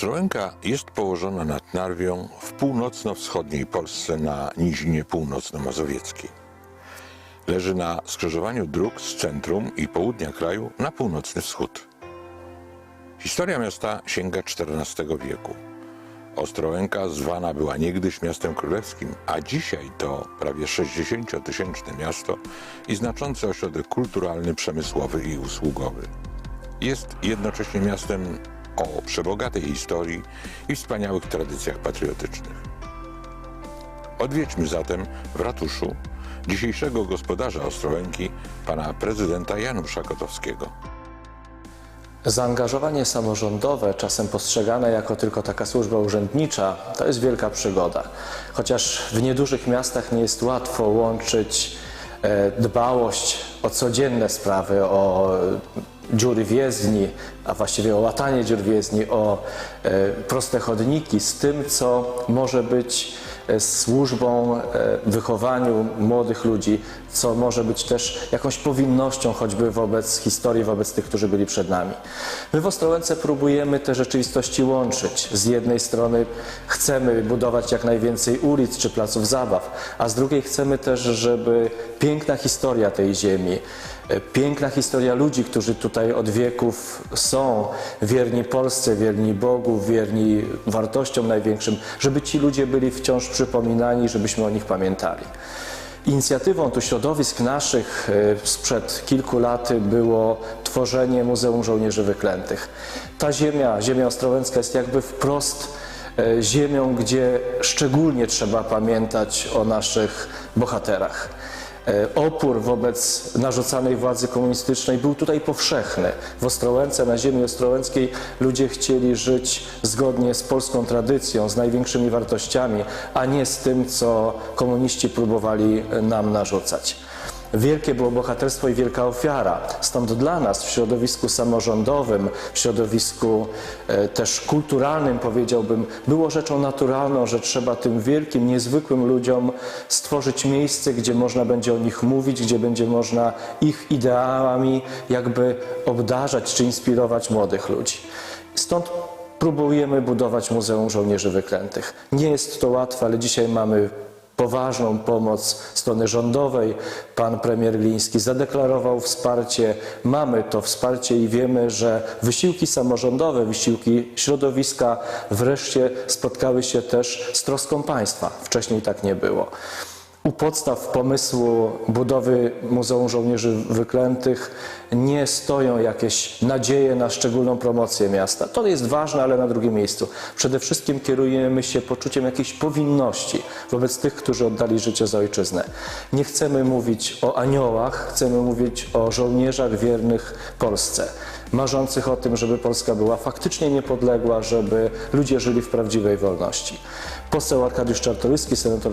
Ostrołęka jest położona nad Narwią w północno-wschodniej Polsce na nizinie północno-mazowieckiej. Leży na skrzyżowaniu dróg z centrum i południa kraju na północny wschód. Historia miasta sięga XIV wieku. Ostrołęka zwana była niegdyś miastem królewskim, a dzisiaj to prawie 60-tysięczne miasto i znaczący ośrodek kulturalny, przemysłowy i usługowy. Jest jednocześnie miastem o przebogatej historii i wspaniałych tradycjach patriotycznych. Odwiedźmy zatem w ratuszu dzisiejszego gospodarza Ostrołęki, pana prezydenta Janusza Kotowskiego. Zaangażowanie samorządowe, czasem postrzegane jako tylko taka służba urzędnicza, to jest wielka przygoda. Chociaż w niedużych miastach nie jest łatwo łączyć e, dbałość o codzienne sprawy, o dziury w jezdni, a właściwie o łatanie dziur w jezdni, o e, proste chodniki z tym, co może być e, służbą e, wychowaniu młodych ludzi, co może być też jakąś powinnością choćby wobec historii, wobec tych, którzy byli przed nami. My w Ostrołęce próbujemy te rzeczywistości łączyć. Z jednej strony chcemy budować jak najwięcej ulic czy placów zabaw, a z drugiej chcemy też, żeby piękna historia tej ziemi, piękna historia ludzi, którzy tutaj od wieków są, wierni Polsce, wierni Bogu, wierni wartościom największym, żeby ci ludzie byli wciąż przypominani, żebyśmy o nich pamiętali. Inicjatywą tu środowisk naszych e, sprzed kilku lat było tworzenie Muzeum Żołnierzy Wyklętych. Ta ziemia, ziemia ostrołęcka jest jakby wprost e, ziemią, gdzie szczególnie trzeba pamiętać o naszych bohaterach. E, Opór wobec narzucanej władzy komunistycznej był tutaj powszechny. W Ostrołęce, na ziemi ostrołęckiej ludzie chcieli żyć zgodnie z polską tradycją, z największymi wartościami, a nie z tym, co komuniści próbowali nam narzucać. Wielkie było bohaterstwo i wielka ofiara. Stąd dla nas w środowisku samorządowym, w środowisku e, też kulturalnym, powiedziałbym, było rzeczą naturalną, że trzeba tym wielkim, niezwykłym ludziom stworzyć miejsce, gdzie można będzie o nich mówić, gdzie będzie można ich ideałami jakby obdarzać czy inspirować młodych ludzi. Stąd próbujemy budować Muzeum Żołnierzy Wyklętych. Nie jest to łatwe, ale dzisiaj mamy poważną pomoc strony rządowej. Pan premier Gliński zadeklarował wsparcie. Mamy to wsparcie i wiemy, że wysiłki samorządowe, wysiłki środowiska wreszcie spotkały się też z troską państwa. Wcześniej tak nie było. U podstaw pomysłu budowy Muzeum Żołnierzy Wyklętych nie stoją jakieś nadzieje na szczególną promocję miasta. To jest ważne, ale na drugim miejscu. Przede wszystkim kierujemy się poczuciem jakiejś powinności wobec tych, którzy oddali życie za ojczyznę. Nie chcemy mówić o aniołach, chcemy mówić o żołnierzach wiernych Polsce marzących o tym, żeby Polska była faktycznie niepodległa, żeby ludzie żyli w prawdziwej wolności. Poseł Arkadiusz Czartoryski, senator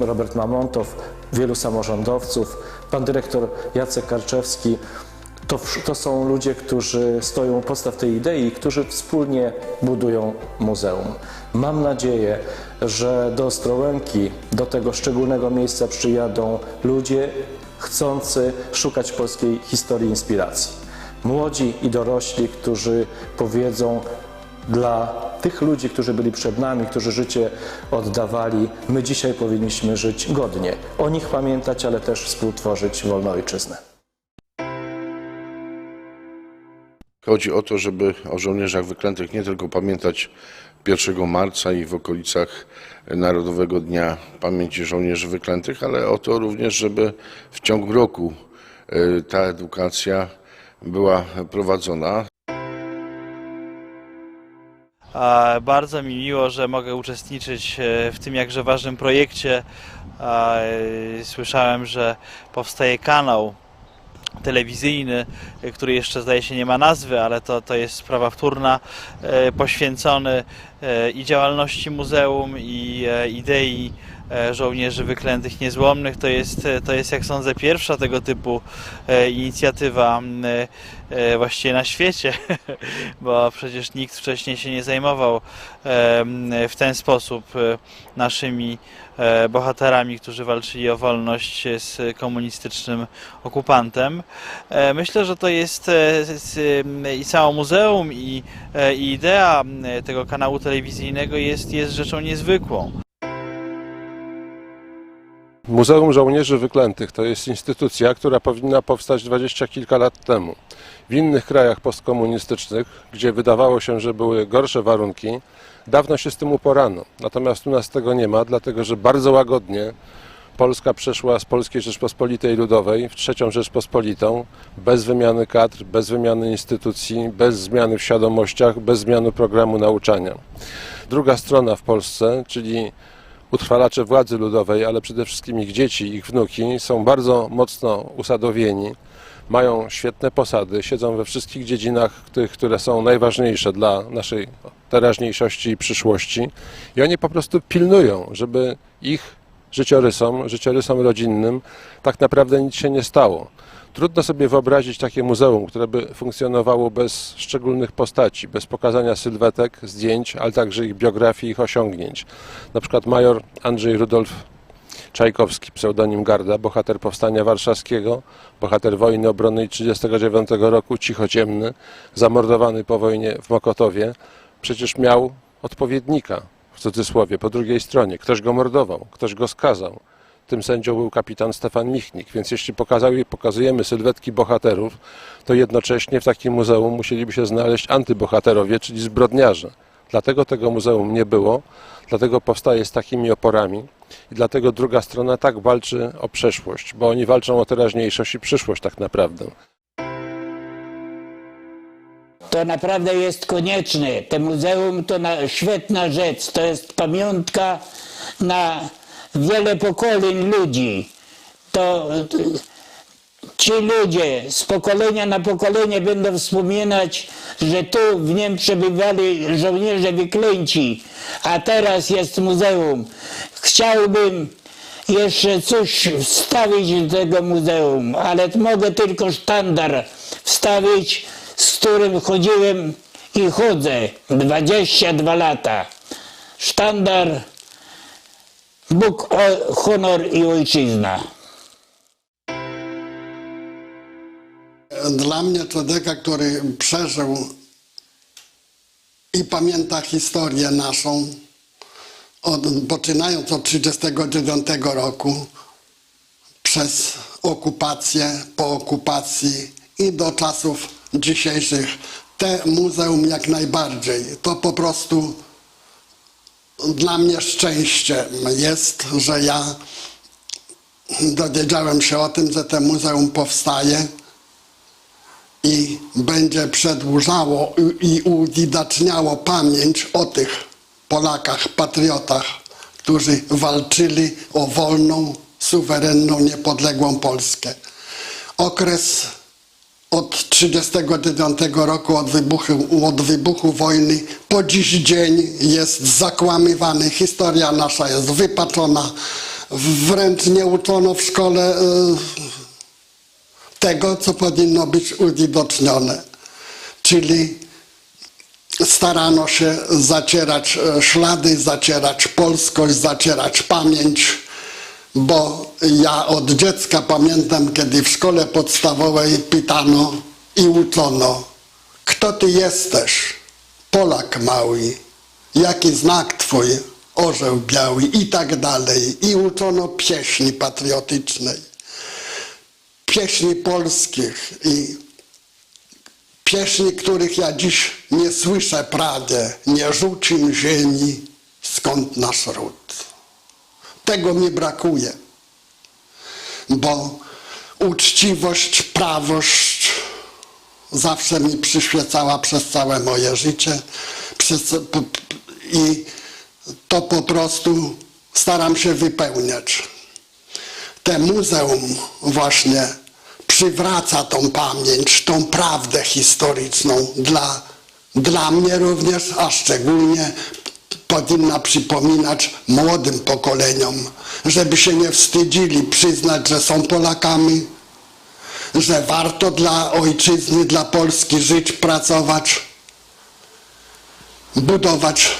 Robert Mamontow, wielu samorządowców, pan dyrektor Jacek Karczewski, to, to są ludzie, którzy stoją u podstaw tej idei i którzy wspólnie budują muzeum. Mam nadzieję, że do Ostrołęki, do tego szczególnego miejsca przyjadą ludzie chcący szukać polskiej historii inspiracji młodzi i dorośli, którzy powiedzą dla tych ludzi, którzy byli przed nami, którzy życie oddawali, my dzisiaj powinniśmy żyć godnie. O nich pamiętać, ale też współtworzyć wolną ojczyznę. Chodzi o to, żeby o żołnierzach wyklętych nie tylko pamiętać 1 marca i w okolicach Narodowego Dnia Pamięci Żołnierzy Wyklętych, ale o to również, żeby w ciągu roku y, ta edukacja była prowadzona. Bardzo mi miło, że mogę uczestniczyć e, w tym jakże ważnym projekcie. E, Słyszałem, że powstaje kanał telewizyjny, e, który jeszcze zdaje się nie ma nazwy, ale to, to jest sprawa wtórna, poświęcony i działalności muzeum, i idei żołnierzy wyklętych niezłomnych. To jest, e, to jest, jak sądzę, pierwsza tego typu e, inicjatywa e, e, właściwie na świecie, bo przecież nikt wcześniej się nie zajmował w ten sposób e, naszymi e, bohaterami, którzy walczyli o wolność z komunistycznym okupantem. E, Myślę, że to jest e, i samo muzeum i, e, i idea e, tego kanału telewizyjnego jest, jest rzeczą niezwykłą. Muzeum Żołnierzy Wyklętych to jest instytucja, która powinna powstać dwadzieścia kilka lat temu. W innych krajach postkomunistycznych, gdzie wydawało się, że były gorsze warunki, dawno się z tym uporano. Natomiast u nas tego nie ma, dlatego że bardzo łagodnie Polska przeszła z Polskiej Rzeczpospolitej Ludowej w trzecią Rzeczpospolitą, bez wymiany kadr, bez wymiany instytucji, bez zmiany w świadomościach, bez zmiany programu nauczania. Druga strona w Polsce, czyli utrwalacze władzy ludowej, ale przede wszystkim ich dzieci, ich wnuki są bardzo mocno usadowieni, mają świetne posady, siedzą we wszystkich dziedzinach, tych, które są najważniejsze dla naszej teraźniejszości i przyszłości i oni po prostu pilnują, żeby ich życiorysom, życiorysom rodzinnym tak naprawdę nic się nie stało. Trudno sobie wyobrazić takie muzeum, które by funkcjonowało bez szczególnych postaci, bez pokazania sylwetek, zdjęć, ale także ich biografii, ich osiągnięć. Na przykład major Andrzej Rudolf Czajkowski, pseudonim Garda, bohater Powstania Warszawskiego, bohater wojny obronnej 1939 roku, cichociemny, zamordowany po wojnie w Mokotowie, przecież miał odpowiednika, w cudzysłowie, po drugiej stronie. Ktoś go mordował, ktoś go skazał. Tym sędzią był kapitan Stefan Michnik, więc jeśli pokazali, pokazujemy sylwetki bohaterów, to jednocześnie w takim muzeum musieliby się znaleźć antybohaterowie, czyli zbrodniarze. Dlatego tego muzeum nie było, dlatego powstaje z takimi oporami i dlatego druga strona tak walczy o przeszłość, bo oni walczą o teraźniejszość i przyszłość tak naprawdę. To naprawdę jest konieczne. To muzeum to na, świetna rzecz. To jest pamiątka na wiele pokoleń ludzi. To to ci ludzie z pokolenia na pokolenie będą wspominać, że tu w nim przebywali żołnierze wyklęci, a teraz jest muzeum. Chciałbym jeszcze coś wstawić do tego muzeum, ale mogę tylko sztandar wstawić, z którym chodziłem i chodzę 22 lata. Sztandar Bóg, honor i ojczyzna. Dla mnie człowieka, który przeżył i pamięta historię naszą, od, poczynając od 1939 roku, przez okupację, po okupacji i do czasów dzisiejszych, te muzeum jak najbardziej. To po prostu dla mnie szczęście jest, że ja dowiedziałem się o tym, że te muzeum powstaje i będzie przedłużało i uwidaczniało pamięć o tych Polakach, patriotach, którzy walczyli o wolną, suwerenną, niepodległą Polskę. Okres od 1939 roku, od wybuchu, od wybuchu wojny, po dziś dzień jest zakłamywany. Historia nasza jest wypaczona. Wręcz nie uczono w szkole e, tego, co powinno być uwidocznione. Czyli starano się zacierać e, ślady, zacierać polskość, zacierać pamięć, bo ja od dziecka pamiętam, kiedy w szkole podstawowej pytano i uczono, kto ty jesteś? Polak mały, jaki znak twój? Orzeł biały i tak dalej. I uczono pieśni patriotycznej pieśni polskich i pieśni, których ja dziś nie słyszę prawie, nie rzucim ziemi, skąd nasz ród. Tego mi brakuje, bo uczciwość, prawość zawsze mi przyświecała przez całe moje życie. I to po prostu staram się wypełniać. Te muzeum właśnie przywraca tą pamięć, tą prawdę historyczną dla, dla mnie również, a szczególnie powinna przypominać młodym pokoleniom, żeby się nie wstydzili przyznać, że są Polakami, że warto dla ojczyzny, dla Polski żyć, pracować, budować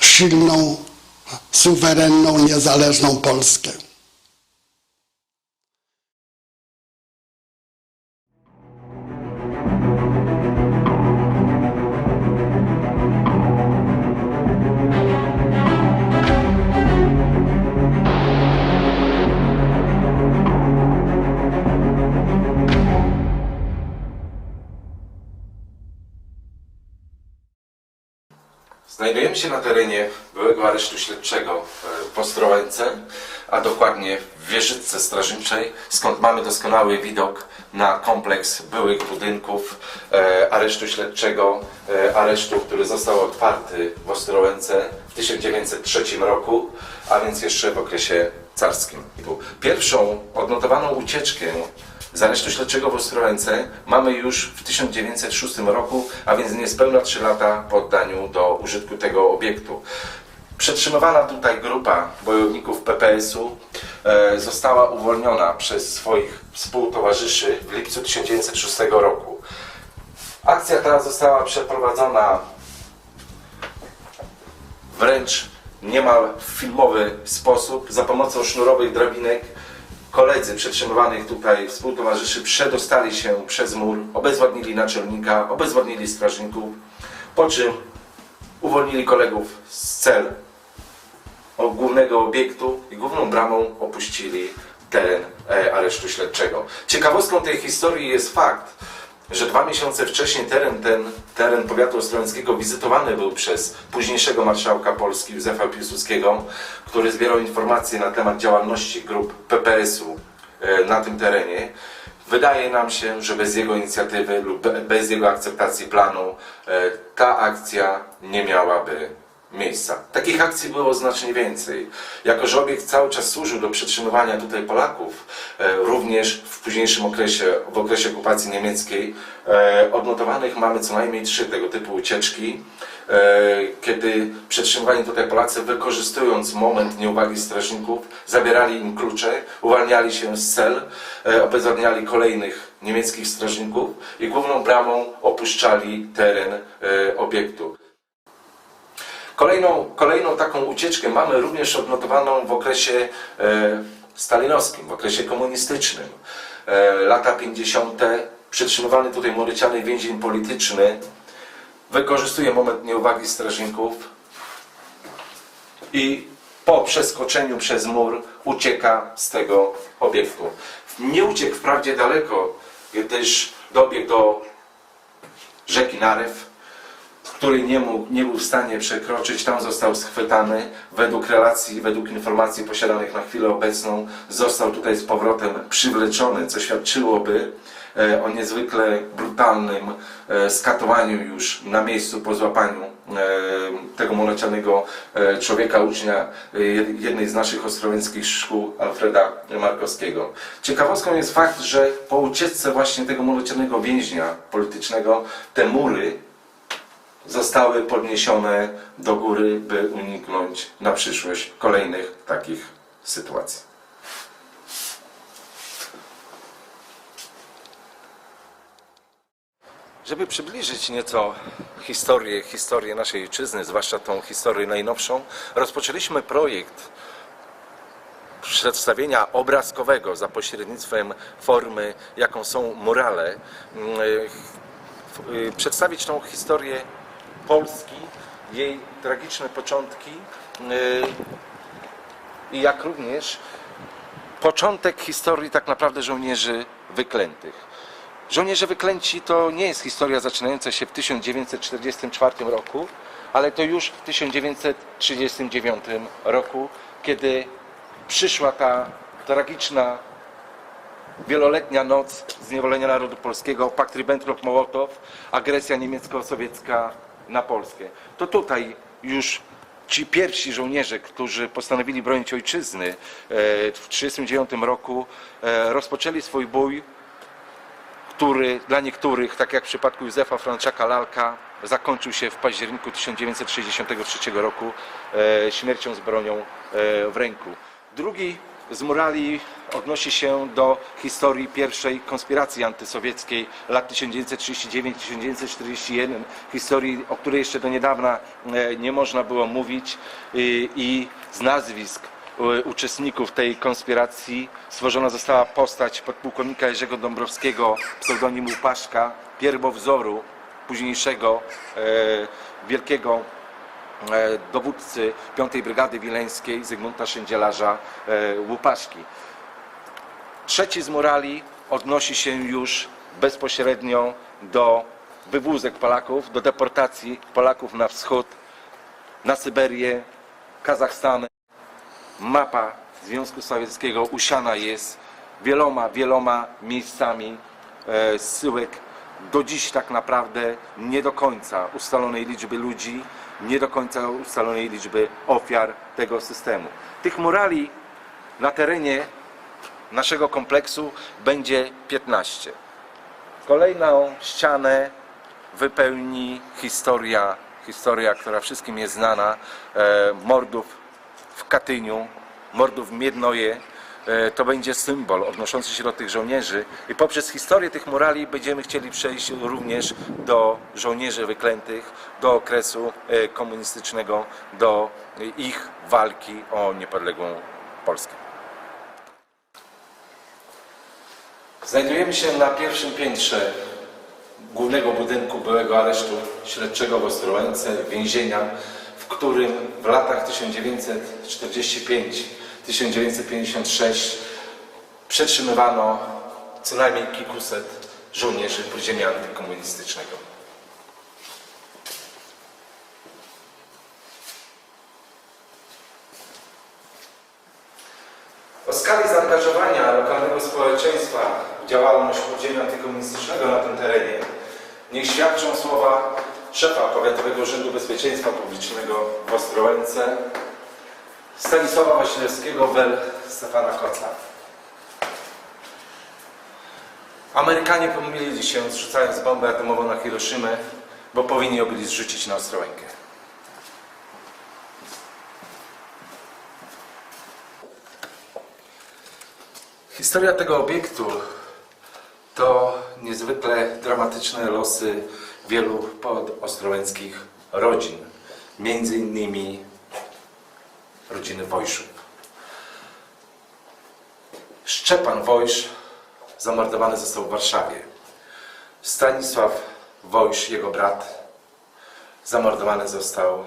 silną suwerenną, niezależną Polskę. Znajdujemy się na terenie byłego aresztu śledczego e, w Ostrołęce, a dokładnie w wieżyczce strażniczej, skąd mamy doskonały widok na kompleks byłych budynków e, aresztu śledczego, e, aresztu, który został otwarty w Ostrołęce w 1903 roku, a więc jeszcze w okresie carskim. Pierwszą odnotowaną ucieczkę z aresztu śledczego w Ostrołęce mamy już w 1906 roku, a więc niespełna 3 lata po oddaniu do użytku tego obiektu. Przetrzymywana tutaj grupa bojowników PPS-u e, została uwolniona przez swoich współtowarzyszy w lipcu 1906 roku. Akcja ta została przeprowadzona wręcz niemal w filmowy sposób za pomocą sznurowych drabinek koledzy przetrzymywanych tutaj współtowarzyszy przedostali się przez mur, obezwładnili naczelnika, obezwładnili strażników, po czym uwolnili kolegów z cel głównego obiektu i główną bramą opuścili teren e, aresztu śledczego. Ciekawostką tej historii jest fakt, że dwa miesiące wcześniej teren ten, teren powiatu ostrołęckiego wizytowany był przez późniejszego marszałka Polski Józefa Piłsudskiego, który zbierał informacje na temat działalności grup PPS-u e, na tym terenie. Wydaje nam się, że bez jego inicjatywy lub be- bez jego akceptacji planu e, ta akcja nie miałaby miejsca. Takich akcji było znacznie więcej. Jako, że obiekt cały czas służył do przetrzymywania tutaj Polaków, e, również w późniejszym okresie, w okresie okupacji niemieckiej, e, odnotowanych mamy co najmniej trzy tego typu ucieczki, e, kiedy przetrzymywani tutaj Polacy, wykorzystując moment nieuwagi strażników, zabierali im klucze, uwalniali się z cel, obezwładniali kolejnych niemieckich strażników i główną bramą opuszczali teren obiektu. Kolejną, kolejną taką ucieczkę mamy również odnotowaną w okresie e, stalinowskim, w okresie komunistycznym. E, lata 50. Przetrzymywany tutaj młodyciany więzień polityczny wykorzystuje moment nieuwagi strażników i po przeskoczeniu przez mur ucieka z tego obiektu. Nie uciekł wprawdzie daleko, gdyż dobiegł do rzeki Narew, który nie, mógł, nie był w stanie przekroczyć, tam został schwytany. Według relacji, według informacji posiadanych na chwilę obecną, został tutaj z powrotem przywleczony, co świadczyłoby e, o niezwykle brutalnym e, skatowaniu już na miejscu po złapaniu e, tego młodocianego e, człowieka, ucznia jednej z naszych ostrołęckich szkół, Alfreda Markowskiego. Ciekawostką jest fakt, że po ucieczce właśnie tego młodocianego więźnia politycznego, te mury zostały podniesione do góry, by uniknąć na przyszłość kolejnych takich sytuacji. Żeby przybliżyć nieco historię, historię naszej ojczyzny, zwłaszcza tą historię najnowszą, rozpoczęliśmy projekt przedstawienia obrazkowego za pośrednictwem formy, jaką są murale, mm, y, przedstawić tą historię Polski, jej tragiczne początki y, i jak również początek historii tak naprawdę żołnierzy wyklętych. Żołnierze wyklęci to nie jest historia zaczynająca się w 1944 roku, ale to już w 1939 roku, kiedy przyszła ta tragiczna wieloletnia noc zniewolenia narodu polskiego, pakt Ribbentrop-Mołotow, agresja niemiecko-sowiecka na Polskę. To tutaj już ci pierwsi żołnierze, którzy postanowili bronić ojczyzny e, w 1939 roku, e, rozpoczęli swój bój, który dla niektórych, tak jak w przypadku Józefa Franczaka Lalka, zakończył się w październiku 1963 roku e, śmiercią z bronią w ręku. Drugi z murali odnosi się do historii pierwszej konspiracji antysowieckiej lat 1939-1941, historii, o której jeszcze do niedawna e, nie można było mówić i, i z nazwisk e, uczestników tej konspiracji stworzona została postać podpułkownika Jerzego Dąbrowskiego, pseudonim Łupaszka, pierwowzoru późniejszego e, wielkiego e, dowódcy 5 Brygady Wileńskiej Zygmunta Szyndzielarza e, Łupaszki. Trzeci z murali odnosi się już bezpośrednio do wywózek Polaków, do deportacji Polaków na wschód, na Syberię, Kazachstan. Mapa Związku Sowieckiego usiana jest wieloma, wieloma miejscami e, zsyłek do dziś tak naprawdę nie do końca ustalonej liczby ludzi, nie do końca ustalonej liczby ofiar tego systemu. Tych murali na terenie naszego kompleksu będzie 15. Kolejną ścianę wypełni historia, historia, która wszystkim jest znana, e, mordów w Katyniu, mordów w Miednoje. E, to będzie symbol odnoszący się do tych żołnierzy i poprzez historię tych murali będziemy chcieli przejść również do żołnierzy wyklętych, do okresu e, komunistycznego, do ich walki o niepodległą Polskę. Znajdujemy się na pierwszym piętrze głównego budynku byłego aresztu śledczego w Ostrołęce, więzienia, w którym w latach 1945-1956 przetrzymywano co najmniej kilkuset żołnierzy podziemia antykomunistycznego. O skali zaangażowania lokalnego społeczeństwa w działalność podziemia antykomunistycznego na tym terenie niech świadczą słowa szefa Powiatowego Urzędu Bezpieczeństwa Publicznego w Ostrołęce Stanisława Wasilewskiego wel Stefana Koca. Amerykanie pomylili się zrzucając bombę atomową na Hiroszymę, bo powinni ją byli zrzucić na Ostrołękę. Historia tego obiektu to niezwykle dramatyczne losy wielu podostrołęckich rodzin, między innymi rodziny Wojszów. Szczepan Wojsz zamordowany został w Warszawie. Stanisław Wojsz, jego brat, zamordowany został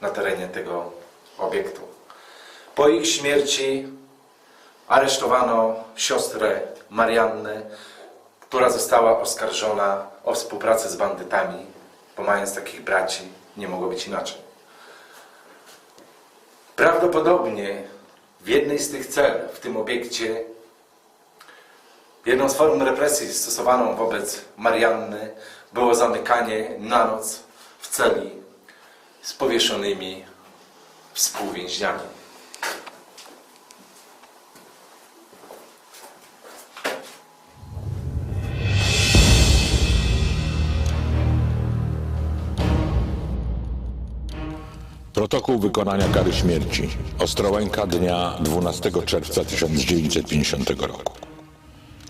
na terenie tego obiektu. Po ich śmierci aresztowano siostrę Mariannę, która została oskarżona o współpracę z bandytami, bo mając takich braci, nie mogło być inaczej. Prawdopodobnie w jednej z tych cel, w tym obiekcie, jedną z form represji stosowaną wobec Marianny było zamykanie na noc w celi z powieszonymi współwięźniami. Protokół wykonania kary śmierci. Ostrołęka dnia 12 czerwca 1950 roku.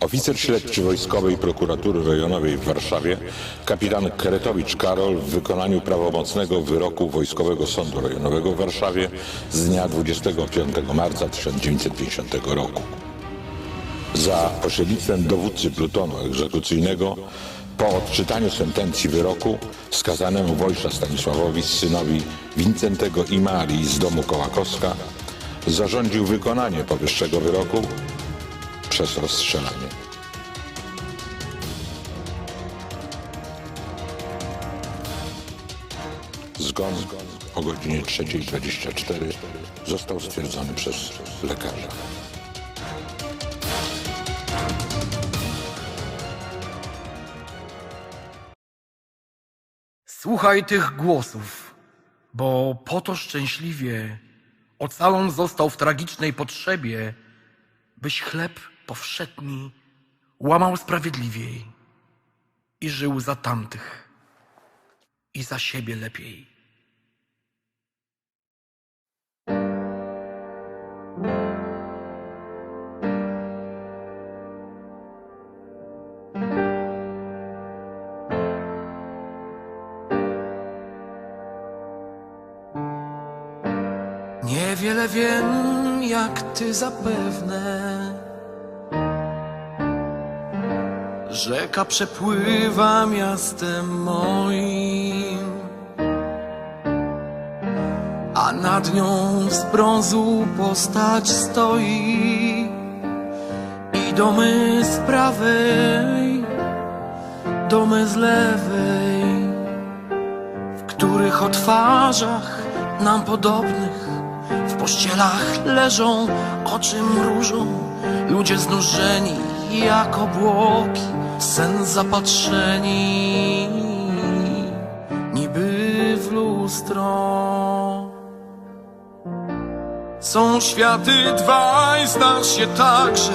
Oficer śledczy Wojskowej Prokuratury Rejonowej w Warszawie, kapitan Keretowicz Karol w wykonaniu prawomocnego wyroku Wojskowego Sądu Rejonowego w Warszawie z dnia 25 marca 1950 roku. Za pośrednictwem dowódcy plutonu egzekucyjnego po odczytaniu sentencji wyroku skazanemu Wojsza Stanisławowi synowi Wincentego i Marii z domu Kołakowska zarządził wykonanie powyższego wyroku przez rozstrzelanie. Zgon o godzinie 3.24 został stwierdzony przez lekarza. Słuchaj tych głosów, bo po to szczęśliwie ocalon został w tragicznej potrzebie, byś chleb powszedni łamał sprawiedliwiej i żył za tamtych i za siebie lepiej. Niewiele wiem, jak ty zapewne. Rzeka przepływa miastem moim, a nad nią z brązu postać stoi. I domy z prawej, domy z lewej, w których o twarzach nam podobnych pościelach leżą, oczy mrużą, ludzie znużeni jak obłoki, sen zapatrzeni, niby w lustro. Są światy dwa i znasz je także.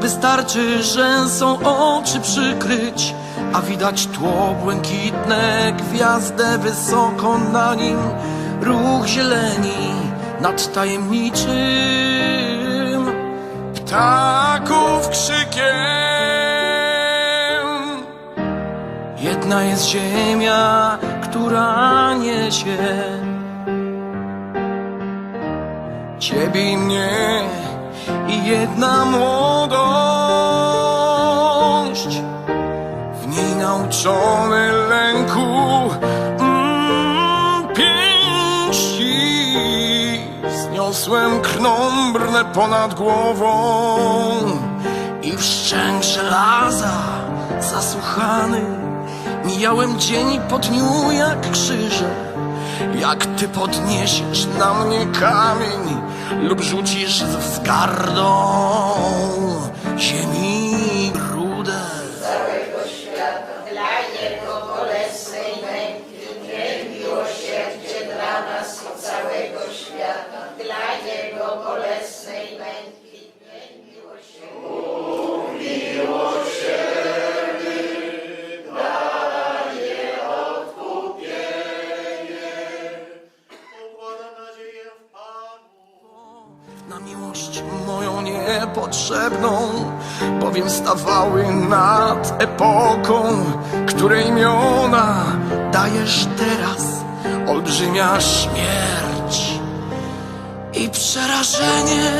Wystarczy, że są oczy przykryć, a widać tło błękitne, gwiazdę wysoko na nim, ruch zieleni nad tajemniczym ptaków krzykiem. Jedna jest ziemia, która niesie Ciebie i mnie i jedna młodość W niej nauczony lęku Zniosłem krnąbrne ponad głową I w szczęk żelaza zasłuchany Mijałem dzień po dniu jak krzyże. Jak ty podniesiesz na mnie kamień lub rzucisz z wzgardą ziemi niepotrzebną, bowiem stawały nad epoką, której imiona dajesz teraz, olbrzymia śmierć i przerażenie.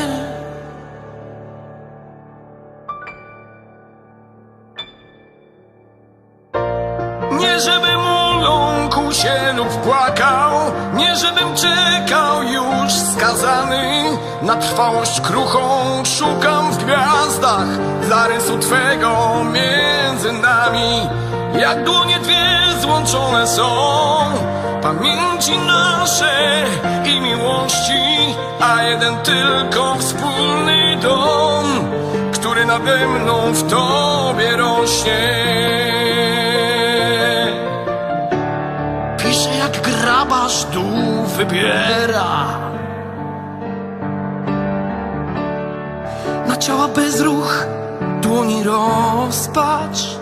Nie żebym uląkł się lub płakał, nie żebym czekał już skazany na trwałość kruchą. Szukam w gwiazdach zarysu Twego między nami. Jak dłonie dwie złączone są pamięci nasze i miłości, a jeden tylko wspólny dom, który nade mną w Tobie rośnie. Pisze jak grabarz dół wybiera? Na ciała bezruch, dłoni rozpacz.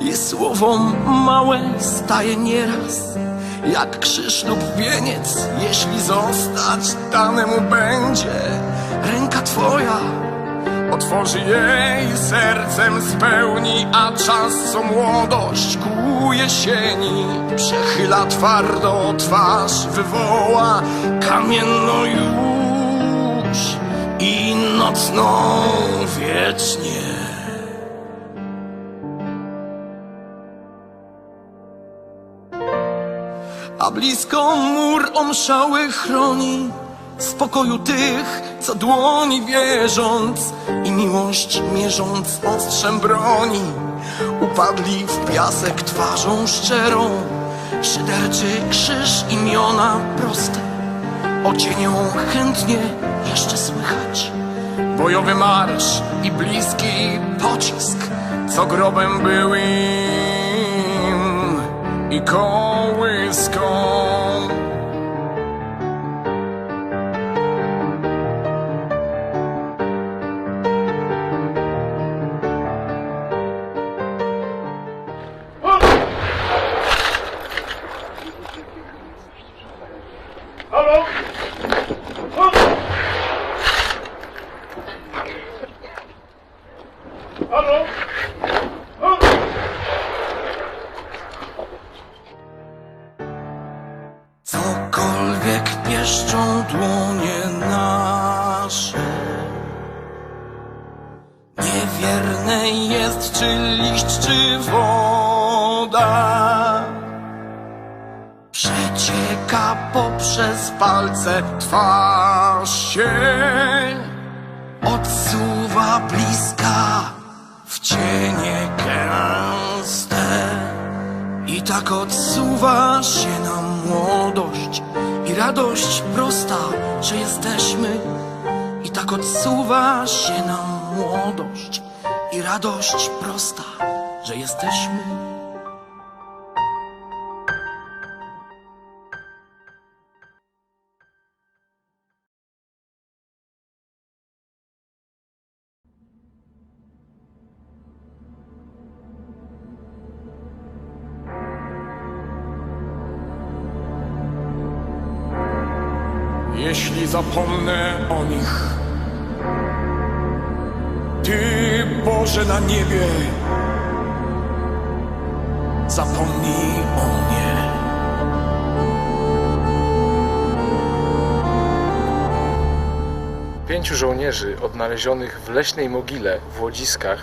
I słowo małe staje nieraz Jak krzyż lub wieniec, jeśli zostać danemu będzie Ręka twoja Otworzy jej sercem spełni, a czas co młodość ku jesieni Przechyla twardo twarz, wywoła kamienną już i nocną wiecznie. A blisko mur omszały chroni Spokoju tych, co dłoni wierząc I miłość mierząc ostrzem broni Upadli w piasek twarzą szczerą. Szyderczy krzyż imiona proste. Ocienią chętnie jeszcze słychać. Bojowy marsz i bliski pocisk Co grobem był im i kołyską Niewierne jest czy liść, czy woda. Przecieka poprzez palce twarz się. Odsuwa bliska w cienie gęste. I tak odsuwa się nam młodość i radość prosta, że jesteśmy. I tak odsuwa się nam młodość i radość prosta, że jesteśmy. Jeśli zapomnę o nich, Ty, Boże na niebie, zapomnij o mnie. Pięciu żołnierzy odnalezionych w leśnej mogile w Łodziskach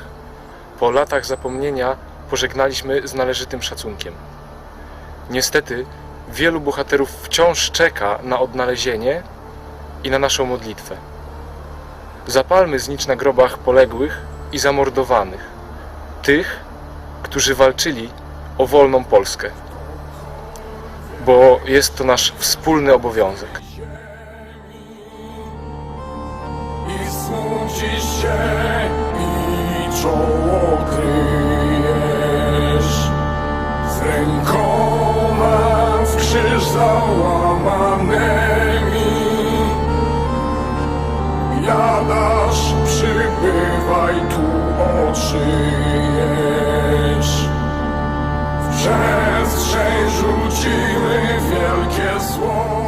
po latach zapomnienia pożegnaliśmy z należytym szacunkiem. Niestety, wielu bohaterów wciąż czeka na odnalezienie i na naszą modlitwę. Zapalmy znicz na grobach poległych i zamordowanych, tych, którzy walczyli o wolną Polskę, bo jest to nasz wspólny obowiązek. I smucisz się i czoło kryjesz z rękoma w krzyż. Oczyjesz. W przestrzeń rzucimy wielkie zło.